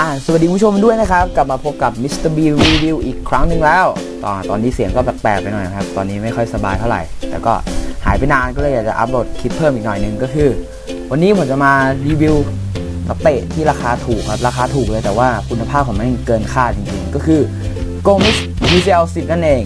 อ่าสวัสดีผู้ชมด้วยนะครับ กลับมาพบกับ Mr. B Review อีกครั้งหนึ่งแล้ว ตอนตอนนี้เสียงก็แปลกๆไปหน่อยครับ ตอนนี้ไม่ค่อยสบายเท่าไหร่ แต่ก็หายไปนานก็เลยอยากจะอัปโหลดคลิปเพิ่มอีกหน่อยหนึงก็คือ วันนี้ผมจะมารีวิวนักเตะที่ราคาถูกครับ ราคาถูกเลยแต่ว่าคุณภาพของมันเกินคาดจริงๆ ก็คือ Gomis UCL 10นั่นเอง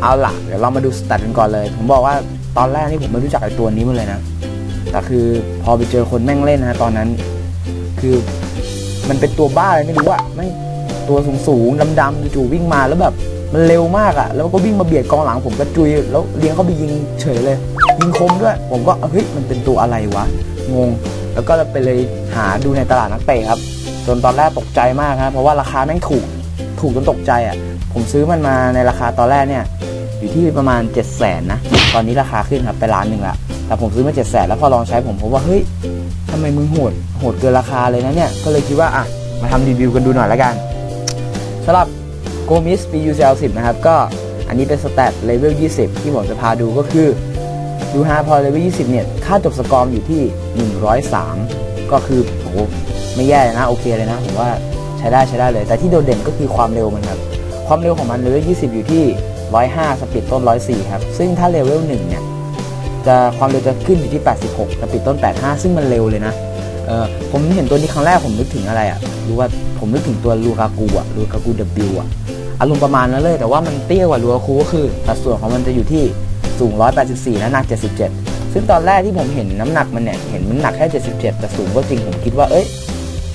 เอาล่ะ เดี๋ยวเรามาดูสแตทกันก่อนเลย ผมบอกว่าตอนแรกนี่ผมไม่รู้จักไอ้ตัวนี้มาเลยนะ แต่คือพอไปเจอคนแม่งเล่นนะตอนนั้น คือ มันเป็นตัวบ้าอะไรไม่รู้อะไม่ตัวสูงสูงๆดำจู่ๆวิ่งมาแล้วแบบมันเร็วมากอะแล้วก็วิ่งมาเบียดกองหลังผมก็จุย แล้วเลี้ยงเขาไปยิงเฉยเลย ยิงคมด้วย ผมก็เฮ้ยมันเป็นตัวอะไรวะงง แล้วก็ไปเลยหาดูในตลาดนักเตะครับจนตอนแรกตกใจมากครับเพราะว่าราคาแม่งถูกถูกจนตกใจอะผมซื้อมันมาในราคาตอนแรกเนี่ยอยู่ที่ประมาณ 7 0 0แสนนะ ตอนนี้ราคาขึ้นครับไปล้านหนึ่งละ แต่ผมซื้อมา 7 0 0แสนแล้วพอลองใช้ผมพบว่าเฮ้ย ไมมึงโหดโหดเกินราคาเลยนะเนี่ย ก็เลยคิดว่าอะมาทำรีวิวกันดูหน่อยละกันสำหรับ g o m i s PUCL 10 นะครับ ก็อันนี้เป็นสแตทเลเวล 20 ที่ผมจะพาดูก็คือดูฮะพอเลเวล 20 เนี่ย ค่าจบสกอร์อยู่ที่ 103 ก็คือโอ้โหไม่แย่นะ โอเคเลยนะ ผมว่าใช้ได้ใช้ได้เลย แต่ที่โดดเด่นก็คือความเร็วมันครับ ความเร็วของมันเลเวล 20 อยู่ที่ 105 สปีดต้น 104 ครับ ซึ่งถ้าเลเวล 1 เนี่ย จะความเร็วจะขึ้นอยู่ที่ 86สปีดต้น 85 ซึ่งมันเร็วเลยนะเออผมเห็นตัวนี้ครั้งแรกผมนึกถึงอะไรอะ่ะรู้ว่าผมนึกถึงตัวลูกากูอะลูกากู W อะอารมณ์ประมาณนั้นเลย แต่ว่ามันเตี้ยกว่าลูกากูก็คือสัดส่วนของมันจะอยู่ที่สูง 184 และหนัก 77 ซึ่งตอนแรกที่ผมเห็นน้ำหนักมันเนี่ยเห็นมันหนักแค่ 77 แต่สูงก็จริงผมคิดว่าเอ้ย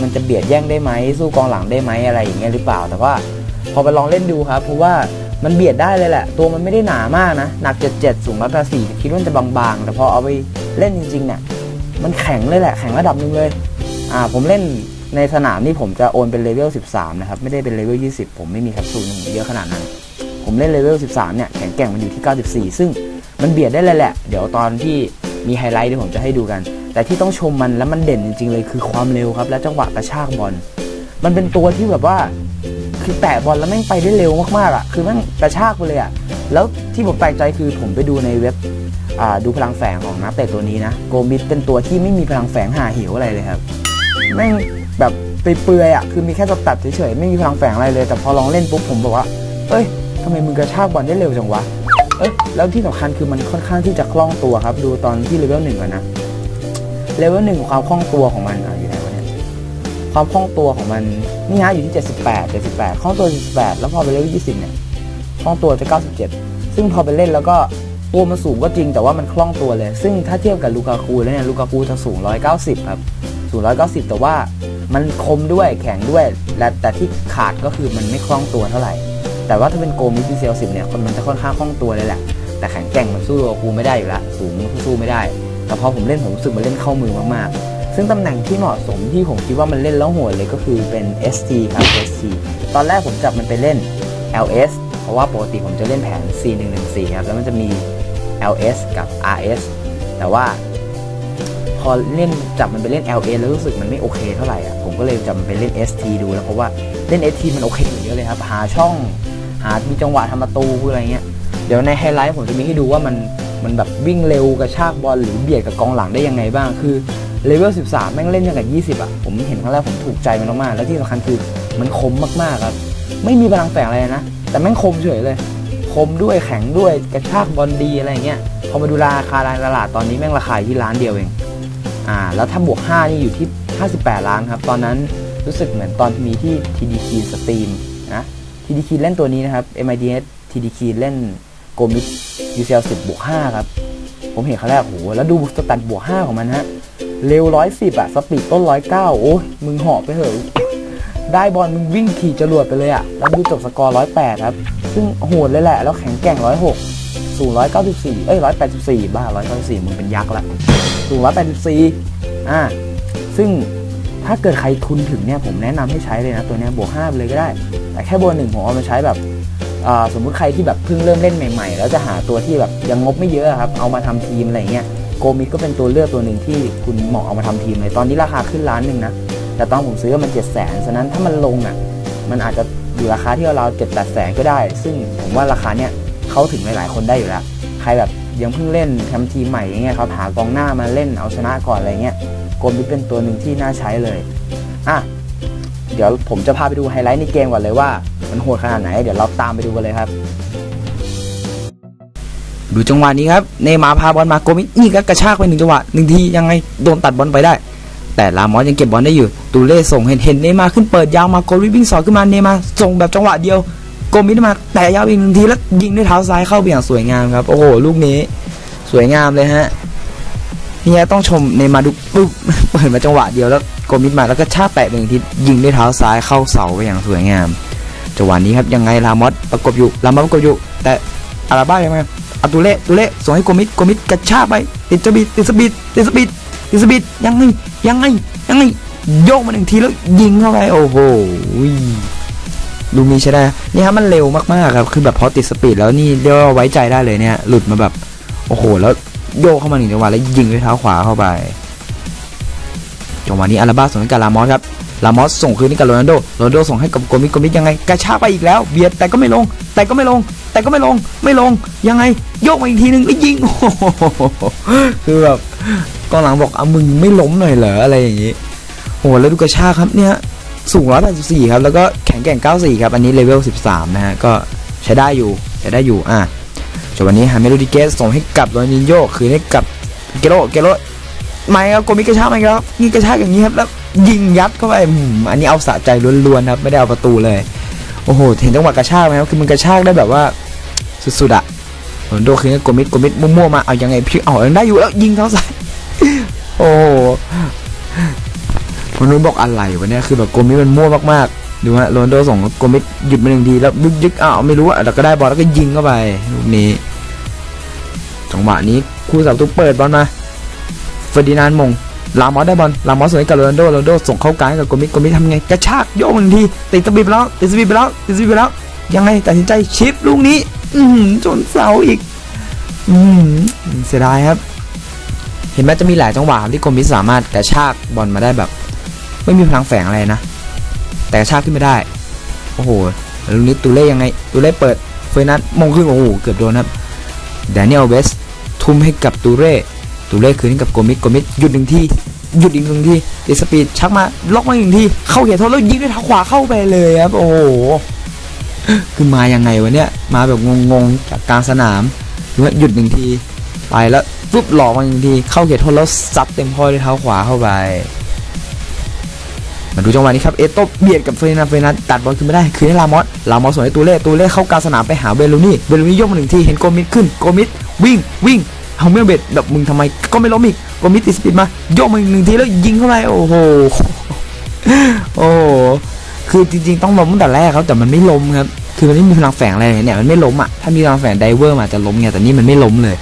มันจะเบียดแย่งได้ไหมสู้กองหลังได้ไหมอะไรอย่างเงี้ยหรือเปล่า แต่ว่าพอไปลองเล่นดูครับเพราะว่า มันเบียดได้เลยแหละ ตัวมันไม่ได้หนามากนะ หนัก 77 สูง184คิดว่าจะบางๆ แต่พอเอาไปเล่นจริงๆเนี่ยมันแข็งเลยแหละ แข็งระดับหนึ่งเลย อ่า ผมเล่นในสนามนี่ผมจะโอนเป็นเลเวล 13 นะครับ ไม่ได้เป็นเลเวล 20 ผมไม่มีแคปซูลเยอะขนาดนั้น ผมเล่นเลเวล 13 เนี่ย แข็งแกร่งมันอยู่ที่ 94 ซึ่งมันเบียดได้เลยแหละ เดี๋ยวตอนที่มีไฮไลท์เดี๋ยวผมจะให้ดูกัน แต่ที่ต้องชมมันแล้วมันเด่นจริงๆเลยคือความเร็วครับ และจังหวะกระชากบอล มันเป็นตัวที่แบบว่า คือแตะบอลแล้วแม่งไปได้เร็วมากๆอะคือแม่งกระชากไปเลยอะแล้วที่ผมแปลกใจคือผมไปดูในเว็บดูพลังแฝงของนักเตะตัวนี้นะโกมิดเป็นตัวที่ไม่มีพลังแฝงหาหิวอะไรเลยครับแม่งแบบไปเปลือยอะคือมีแค่สตัดเฉยๆไม่มีพลังแฝงอะไรเลย แต่พอลองเล่นปุ๊บผมบอกว่า เอ้ยทำไมมึงกระชากบอลได้เร็วจังวะเอ้ยแล้วที่สำคัญคือมันค่อนข้างที่จะคล่องตัวครับ ดูตอนที่เลเวลหนึ่งก่อนนะเลเวลหนึ่งความคล่องตัวของมันอะอยู่นะ ความคล่องตัวของมันนี่ฮะอยู่ที่ 78 78คล่องตัว 78 แล้วพอไปเลเวล20เนี่ยคล่องตัวจะ 97 ซึ่งพอไปเล่นแล้วก็ตัวมันสูงก็จริงแต่ว่ามันคล่องตัวเลย ซึ่งถ้าเทียบกับลูกาคูแล้วเนี่ยลูกาคูจะสูง 190 ครับสูง 190 แต่ว่ามันคมด้วยแข็งด้วย และแต่ที่ขาดก็คือมันไม่คล่องตัวเท่าไหร่ แต่ว่าถ้าเป็นโกมิซิเซล10เนี่ยคนมันจะค่อนข้างคล่องตัวเลยแหละ แต่แข็งแกร่งมันสู้ลูกาคูไม่ได้อยู่แล้วสูงมันสู้ไม่ได้ แต่พอผมเล่นผมรู้สึกมันเล่นเข้ามือมากๆ ซึ่งตำแหน่งที่เหมาะสมที่ผมคิดว่ามันเล่นแล้วโหดเลยก็คือเป็น ST ครับ ST ตอนแรกผมจับมันไปเล่น LS เพราะว่าปกติผมจะเล่นแผน C114 ครับแล้วมันจะมี LS กับ RS แต่ว่าพอเล่นจับมันไปเล่น LS แล้วรู้สึกมันไม่โอเคเท่าไหร่อะผมก็เลยจับมันไปเล่น ST ดูแล้วเพราะว่าเล่น ST มันโอเคกว่าเยอะเลยครับหาช่องหามีจังหวะทำประตูอะไรเงี้ยเดี๋ยวในไฮไลท์ผมจะมีให้ดูว่ามันมันแบบวิ่งเร็วกระชากบอลหรือเบียดกับกองหลังได้ยังไงบ้าง คือ เลเวล 13 แม่งเล่นย่างกับ 20 อะ ผมเห็นครั้งแรกผมถูกใจมันมากๆ แล้วที่สำคัญคือมันคมมากๆครับ ไม่มีพลังแฝงอะไรนะ แต่แม่งคมเฉยเลย คมด้วยแข็งด้วยกระชากบอลดีอะไรเงี้ย พอมาดูราคาในตลาดตอนนี้แม่งราคาอยู่ที่ล้านเดียวเอง อ่า แล้วถ้าบวก 5 นี่อยู่ที่ 58 ล้านครับ ตอนนั้นรู้สึกเหมือนตอนมีที่ TDK สตรีมนะ TDK เล่นตัวนี้นะครับ MIDS TDK เล่นโกมิ UCL 10บวก5ครับ ผมเห็นครั้งแรกโห แล้วดูสแตทบวก5ของมันฮะ เร็ว110อะสปีดต้น109โอ้ยมึงเหาะไปเถอะได้บอลมึงวิ่งขี่จรวดไปเลยอะแล้วดูจบสกอร์108ครับ ซึ่งโหดเลยแหละ แล้วแข็งแกร่ง106สูง194เก้าจุดสี่เอ้ย184บ้า194มึงเป็นยักษ์ละสูง184อ่าซึ่งถ้าเกิดใครทุนถึงเนี่ยผมแนะนำให้ใช้เลยนะ ตัวเนี้ยบวก5ไปเลยก็ได้ แต่แค่บวกหนึ่งผมเอามาใช้แบบสมมุติใครที่แบบเพิ่งเริ่มเล่นใหม่ ๆ แล้วจะหาตัวที่แบบยังงบไม่เยอะครับ เอามาทำทีมอะไรเงี้ย โกมิดก็เป็นตัวเลือกตัวหนึ่งที่คุณเหมาะเอามาทำทีมเลย ตอนนี้ราคาขึ้นล้านหนึ่งนะ แต่ตอนผมซื้อมันเจ็ดแสนฉะนั้นถ้ามันลงอะ มันอาจจะอยู่ราคาที่เราเจ็ดแปดแสนก็ได้ ซึ่งผมว่าราคาเนี้ยเข้าถึงหลายๆคนได้อยู่แล้ว ใครแบบยังเพิ่งเล่นทำทีมใหม่อย่างเงี้ยครับ หากองหน้ามาเล่นเอาชนะก่อนอะไรเงี้ย โกมิดเป็นตัวหนึ่งที่น่าใช้เลย อะ เดี๋ยวผมจะพาไปดูไฮไลท์ในเกมก่อนเลยว่า มันโหดขนาดไหน เดี๋ยวเราตามไปดูกันเลยครับ ดูจังหวะนี้ครับเนมาพาบอลมาโกมินี่ก็กระชากไปหนึ่งจังหวะหนึ่งทียังไงโดนตัดบอลไปได้ แต่ลามอสยังเก็บบอลได้อยู่ ตูเล่ส่งเห็นเห็นเนมาขึ้นเปิดยาวมาโกมิวิ่งสอดขึ้นมาเนมาส่งแบบจังหวะเดียวโกมิมาแต่ยาวอีกหนึ่งทีแล้วยิงด้วยเท้าซ้ายเข้าไปอย่างสวยงามครับโอ้โหลูกนี้ สวยงามเลยฮะพี่แย่ต้องชมเนมาดูปุ๊บเปิดมาจังหวะเดียวแล้วโกมิมาแล้วก็ชาแปะหนึ่งทียิงด้วยเท้าซ้ายเข้าเสาไปอย่างสวยงามจังหวะนี้ครับยังไงลามอสประกบอยู่ลามอสประกบอยู่ แต่อาราบ้ายังไง เอาตูเล่ตูเล่ส่งให้โกมิดโกมิดกระชากไปติดสปีดติดสปีดติดสปีดติดสปีดยังไงยังไงยังไงโยกมาหนึ่งทีแล้วยิงเข้าไปโอ้โหลูกนี้ใช่ได้นี่ครับมันเร็วมากๆครับคือแบบพอติดสปีดแล้วนี่เรียกว่าไว้ใจได้เลยเนี่ย หลุดมาแบบโอ้โห แล้วโยกเข้ามาหนึ่งจังหวะแล้วยิงด้วยเท้าขวาเข้าไปจังหวะนี้อาราบ้าส่งให้กับลามอสครับลามอสส่งคืนให้กับโรนัลโดโรนัลโดส่งให้กับโกมิโกมิยังไงกระชากไปอีกแล้วเบียดแต่ก็ไม่ลง แต่ก็ไม่ลง แต่ก็ไม่ลงไม่ลงยังไงโยกมาอีกทีนึงแล้วยิงโอ้โหคือแบบกองหลังบอกเอามึงไม่ล้มหน่อยเหรออะไรอย่างนี้โอ้โหแล้วดูกระชากครับเนี่ยสูง184ครับแล้วก็แข็งแกร่ง94ครับอันนี้เลเวล13นะฮะก็ใช้ได้อยู่ใช้ได้อยู่อะจนวันนี้ฮาเมโลดิเกสส่งให้กับโรนินโยคืนให้กับเกโรเกโรไม่ครับโกมิกระชากมาอีกแล้วนี่กระชากอย่างนี้ครับแล้วยิงยัดเข้าไปอันนี้เอาสะใจล้วนๆครับไม่ได้เอาประตูเลยโอ้โหเห็นจังหวะกระชากไหมครับคือมันกระชากได้แบบว่า สุดๆอะโรนโดคือโกมิดโกมิดมั่วๆมาเอายังไงพี่เอายังได้อยู่แล้วยิงเท้าใส่โอ้โหคนนู้นบอกอะไรวะเนี่ยคือแบบโกมิดมันมั่วมากๆดูฮะโรนโดส่งโกมิดหยุดมาหนึ่งทีแล้วยึกยึกอ้าวไม่รู้อะแล้วก็ได้บอลแล้วก็ยิงเข้าไปลูกนี้จังหวะนี้คู่สับตูเปิดบอลมาเฟอร์ดินานมงลามอสได้บอลลามอสสวยกับโรนโดโรนโดส่งเข้ากลางกับโกมิดโกมิดทำไงกระชากโยกหนึ่งทีติดสปีดไปแล้วติดสปีดไปแล้วติดสปีดไปแล้วยังไงตัดสินใจชิปลูกนี้ อืจนเสาอีก อืเสียดายครับ เห็นไหมจะมีหลายจังหวะที่โกมิดสามารถกระชากบอลมาได้แบบ ไม่มีพลังแฝงอะไรนะ แต่กระชากขึ้นไม่ได้ โอ้โหลูกนี้ตูเล่ยังไงตูเล่เปิดเฟอร์นันด์มงขึ้นโอ้โหเกือบโดนครับแดเนียลเวสทุ่มให้กับตูเร่ตูเล่คืนให้กับโกมิดโกมิดหยุดหนึ่งที่หยุดอีกหนึ่งทีติดสปีดชักมาล็อกมาหนึ่งทีเข้าเหยียดโทษแล้วยิงด้วยเท้าขวาเข้าไปเลยครับโอ้โห คือมายังไงวะเนี่ย มาแบบงงๆจากกลางสนามหรือว่าหยุดหนึ่งที ไปแล้วปุ๊บหลอกมาหนึ่งที เข้าเหยียดโทษแล้วซัดเต็มข้อด้วยเท้าขวาเข้าไปมาดูจังหวะนี้ครับ เอโต้เบียดกับเฟรนันเฟรนันตัดบอลขึ้นไม่ได้ คืนให้ลามอส ลามอสส่งให้ตูเล่ ตูเล่เข้ากลางสนามไปหาเบลูนี่ เบลูนี่ยกมาหนึ่งที เห็นโกมิดขึ้น โกมิดวิ่งวิ่งเอาเมื่อเบดแบบมึงทำไมก็ไม่ล้มอีก โกมิดติสปีดมาโยกมาหนึ่งทีแล้วยิงเข้าไป โอ้โห โอ้ คือจริง ๆ ต้องล้มตั้งแต่แรกครับแต่มันไม่ล้มครับ คือมันไม่มีพลังแฝงอะไรเลยเนี่ยมันไม่ล้มอะ ถ้ามีพลังแฝงไดเวอร์มาจะล้มไงแต่นี่มันไม่ล้มเลย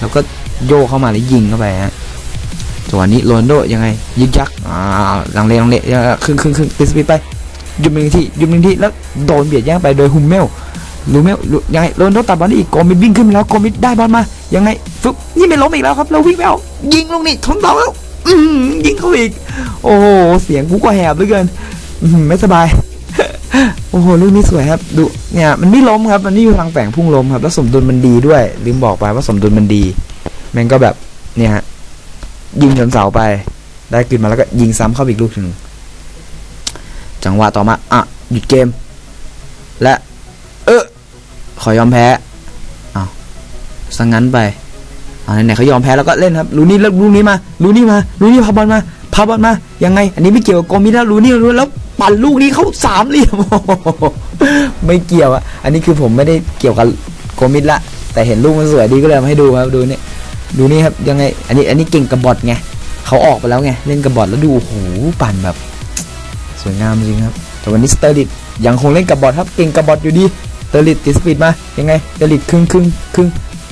แล้วก็โยกเข้ามาแล้วยิงเข้าไปฮะจังหวะนี้โรนโดยังไงยึกยักอ่าลังเลลังเลครึ่งครึ่งครึ่งติสปีดไปหยุดหนึ่งทีหยุดหนึ่งทีแล้วโดนเบียดแย่งไปโดยฮุมเมลรู้ไหมยังไงโรนโดตัดบอลได้อีกโกมิดวิ่งขึ้นไปแล้วโกมิดได้บอลมายังไงฟึบนี่ไม่ล้มอีกแล้วครับเราวิ่งไปเอายิงลงนี่ทนเสาแล้วยิงเข้าอีก โอ้โหเสียงกูก็แหบเหลือเกิน ไม่สบาย โอ้โหลูกนี้สวยครับ ดู เนี่ย มันไม่ล้มครับ มันไม่มีพลังแฝงพุ่งล้มครับ แล้วสมดุลมันดีด้วย ลืมบอกไปว่าสมดุลมันดี แม่งก็แบบ เนี่ยฮะ ยิงชนเสาไป ได้ขึ้นมาแล้วก็ยิงซ้ำเข้าอีกลูกหนึ่ง จังหวะต่อมา อะ หยุดเกม และ เออ ขอยอมแพ้อ้าวสังงั้นไปอ่าไหนๆเขายอมแพ้แล้วก็เล่นครับ ลูนี่แล้วลูนี่มา ลูนี่มา ลูนี่พาบอลมาพาบอลมา ยังไง อันนี้ไม่เกี่ยวกับโกมินะลูนี่รู้แล้ว ปั่นลูกนี้เขาสามเหลี่ยมไม่เกี่ยวอะอันนี้คือผมไม่ได้เกี่ยวกับโกมิดละ แต่เห็นลูกมันสวยดีก็เลยมาให้ดูครับดูนี่ดูนี่ครับยังไงอันนี้อันนี้เก่งกระบอดไงเขาออกไปแล้วไงเล่นกระบอดแล้วดูโอ้โหปั่นแบบ สวยงามจริงครับแต่วันนี้สเตอร์ลิดยังคงเล่นกระบอดครับเก่งกระบอดอยู่ดีเตอร์ลิดติดสปีดมายังไงเตอร์ลิดครึ่งครึ่งครึ่ง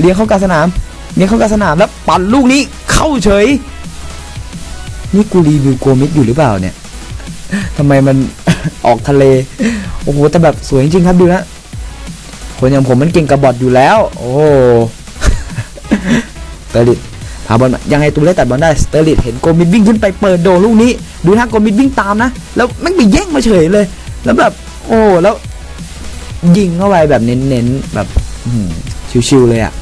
เลี้ยงเข้ากลางสนามเลี้ยงเข้ากลางสนามแล้วปั่นลูกนี้เข้าเฉย นี่กูรีวิวโกมิดอยู่หรือเปล่าเนี่ย ทำไมมัน ออกทะเล โอ้โห แต่แบบสวยจริงๆครับดูนะ คนอย่างผมมันเก่งกระบอดอยู่แล้ว โอ้โหเตอร์ลิดพาบอลยังไงตูเล่ตัดบอลได้สเตอร์ลิดเห็นโกมิดวิ่งขึ้นไปเปิดโดลูกนี้ ดูนะโกมิดวิ่งตามนะ แล้วแม่งไปแย่งมาเฉยเลย แล้วแบบ โอ้แล้ว ยิงเข้าไปแบบเน้นๆแบบชิวๆเลยอะ่ะ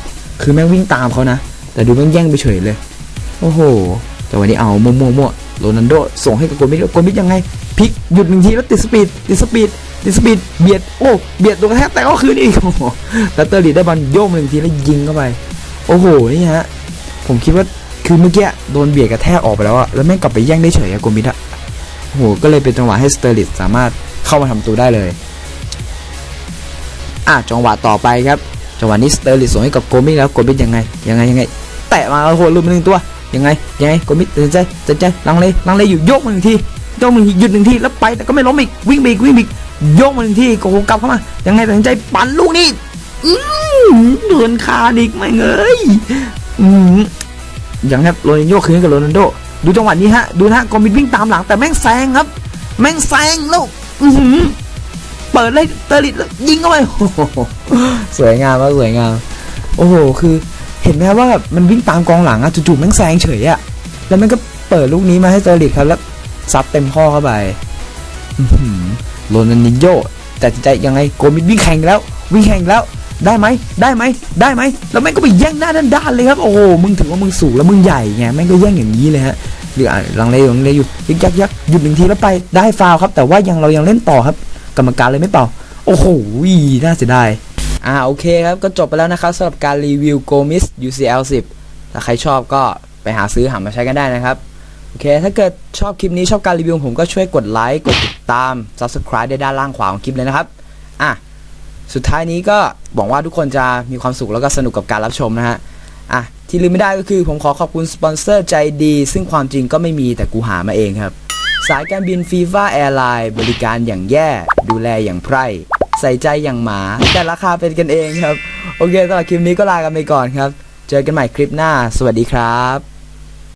คือแม่งวิ่งตามเขานะ แต่ดูแม่งแย่งไปเฉยเลย โอ้โห แต่วันนี้เอามั่วๆมั่ว โรนัลโดส่งให้กับโกมิดโกมิดยังไงพลิกหยุดหนึ่งทีแล้วติดสปีดติดสปีดติดสปีดเบียดโอ้เบียดตัวกระแทกแต่ก็คืนอีกโอ้โหแล้วเตอร์ลิดได้บอลโยกมาหนึ่งทีแล้วยิงเข้าไป โอ้โหนี่ฮะผมคิดว่าคือเมื่อกี้โดนเบียดกระแทกออกไปแล้วอะแล้วแม่งกลับไปแย่งได้เฉยอะโกมิดอะโอ้โหก็เลยเป็นจังหวะให้สเตอร์ลิดสามารถเข้ามาทำประตูได้เลยอะจังหวะต่อไปครับจังหวะนี้สเตอร์ลิสส่งให้กับโกมิดแล้วโกมิดยังไงยังไงยังไงแตะมาโอ้โหลุมหนึ่งตัว ยังไงยังไงโกมิดตัดสินใจตัดสินใจลังเลลังเลอยู่โยกมาหนึ่งทีโยกมาหนึ่งทีหยุดหนึ่งทีแล้วไปแต่ก็ไม่ล้มอีกวิ่งไปอีกวิ่งไปอีกโยกมาหนึ่งทีโอ้โหกลับเข้ามายังไงตัดสินใจปั่นลูกนี้อืมเดินคาดิกไม่เงยอืมอย่างนี้ครับโรนัลโยคืนกับโรนัลโดดูจังหวะนี้ฮะดูนะฮะโกมิดวิ่งตามหลังแต่แม่งแซงครับ แม่งแซงแล้วอื้อหือเปิดเลยเตอร์ลิดแล้วยิงเข้าไปโอ้โหสวยงามมากสวยงามโอ้โห คือ เห็นไหมว่ามันวิ่งตามกองหลังอะจู่ๆแม่งแซงเฉยอะแล้วมันก็เปิดลูกนี้มาให้เตอร์ลิดครับแล้วซับเต็มข้อเข้าไปโรนัลดินโญ่แต่จิตใจยังไงโกมิดวิ่งแข่งแล้ว วิ่งแข่งแล้วได้ไหมได้ไหมได้ไหมแล้วแม่งก็ไปแย่งหน้าด้านๆเลยครับ โอ้โหมึงถือว่ามึงสูงแล้วมึงใหญ่ไงแม่งก็แย่งอย่างนี้เลยฮะหรืออะลังเลลังเลอยู่ยึกยักยักหยุดหนึ่งทีแล้วไปได้ฟาวครับ แต่ว่ายังเรายังเล่นต่อครับ กรรมการเลยไม่เป่า โอ้โหน่าเสียดาย อ่าโอเคครับก็จบไปแล้วนะครับสำหรับการรีวิว Gomis UCL 10 ถ้าใครชอบก็ไปหาซื้อหามาใช้กันได้นะครับโอเค ถ้าเกิดชอบคลิปนี้ชอบการรีวิวผมก็ช่วยกดไลค์กดติดตาม Subscribe ได้ด้านล่างขวาของคลิปเลยนะครับอะสุดท้ายนี้ก็หวังว่าทุกคนจะมีความสุขแล้วก็สนุกกับการรับชมนะฮะอะที่ลืมไม่ได้ก็คือผมขอขอบคุณสปอนเซอร์ใจดี ซึ่งความจริงก็ไม่มีแต่กูหามาเองครับ สายการบินฟีฟ่าแอร์ไลน์บริการอย่างแย่ ดูแลอย่างไพร่ ใส่ใจอย่างหมา แต่ราคาเป็นกันเองครับ โอเคสำหรับคลิปนี้ก็ลากันไปก่อนครับ เจอกันใหม่คลิปหน้า สวัสดีครับ